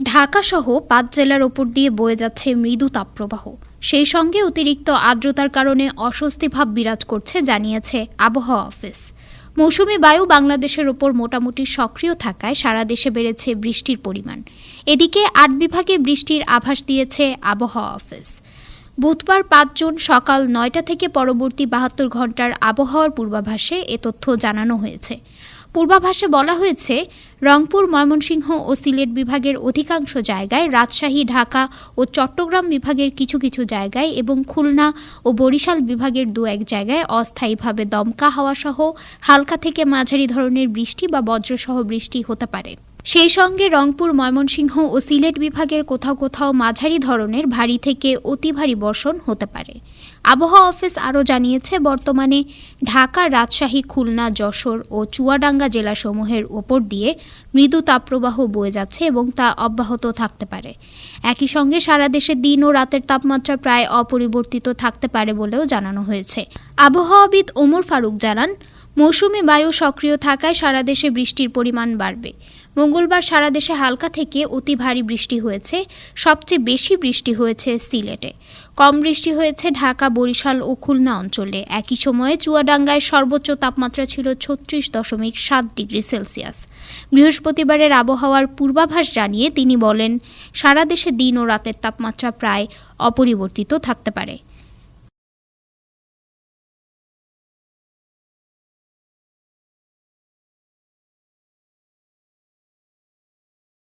ঢাকাসহ পাঁচ জেলার ওপর দিয়ে বয়ে যাচ্ছে মৃদু তাপপ্রবাহ। সেই সঙ্গে অতিরিক্ত আর্দ্রতার কারণে অস্বস্তি ভাব বিরাজ করছে, জানিয়েছে আবহাওয়া অফিস। মৌসুমি বায়ু বাংলাদেশের ওপর মোটামুটি সক্রিয় থাকায় সারা দেশে বেড়েছে বৃষ্টির পরিমাণ। এদিকে আট বিভাগে বৃষ্টির আভাস দিয়েছে আবহাওয়া অফিস। বুধবার পাঁচ জুন সকাল নয়টা থেকে পরবর্তী বাহাত্তর ঘণ্টার আবহাওয়ার পূর্বাভাসে এ তথ্য জানানো হয়েছে। পূর্বাভাসে বলা হয়েছে, রংপুর, ময়মনসিংহ ও সিলেট বিভাগের অধিকাংশ জায়গায় রাজশাহী, ঢাকা ও চট্টগ্রাম বিভাগের কিছু কিছু জায়গায় এবং খুলনা ও বরিশাল বিভাগের দু এক জায়গায় অস্থায়ীভাবে দমকা হাওয়াসহ হালকা থেকে মাঝারি ধরনের বৃষ্টি বা বজ্রসহ বৃষ্টি হতে পারে। সেই সঙ্গে রংপুর, ময়মনসিংহ ও সিলেট বিভাগের কোথাও কোথাও মাঝারি ধরনের ভারী থেকে অতি ভারী বর্ষণ হতে পারে। আবহাওয়া অফিস আরও জানিয়েছে, বর্তমানে ঢাকা, রাজশাহী, খুলনা, যশোর ও চুয়াডাঙ্গা জেলাসমূহের ওপর দিয়ে মৃদু তাপপ্রবাহ বয়ে যাচ্ছে এবং তা অব্যাহত থাকতে পারে। একই সঙ্গে সারা দেশে দিন ও রাতের তাপমাত্রা প্রায় অপরিবর্তিত থাকতে পারে বলেও জানানো হয়েছে। আবহাওয়াবিদ ওমর ফারুক জানান মৌসুমি বায়ু সক্রিয় থাকায় সারা দেশে বৃষ্টির পরিমাণ বাড়বে। মঙ্গলবার সারা দেশে হালকা থেকে অতি ভারী বৃষ্টি হয়েছে। সবচেয়ে বেশি বৃষ্টি হয়েছে সিলেটে। কম বৃষ্টি হয়েছে ঢাকা, বরিশাল ও খুলনা অঞ্চলে। একই সময়ে চুয়াডাঙ্গায় সর্বোচ্চ তাপমাত্রা ছিল ছত্রিশ দশমিক সাত ডিগ্রি সেলসিয়াস। বৃহস্পতিবারের আবহাওয়ার পূর্বাভাস জানিয়ে তিনি বলেন, সারা দেশে দিন ও রাতের তাপমাত্রা প্রায় অপরিবর্তিত থাকতে পারে।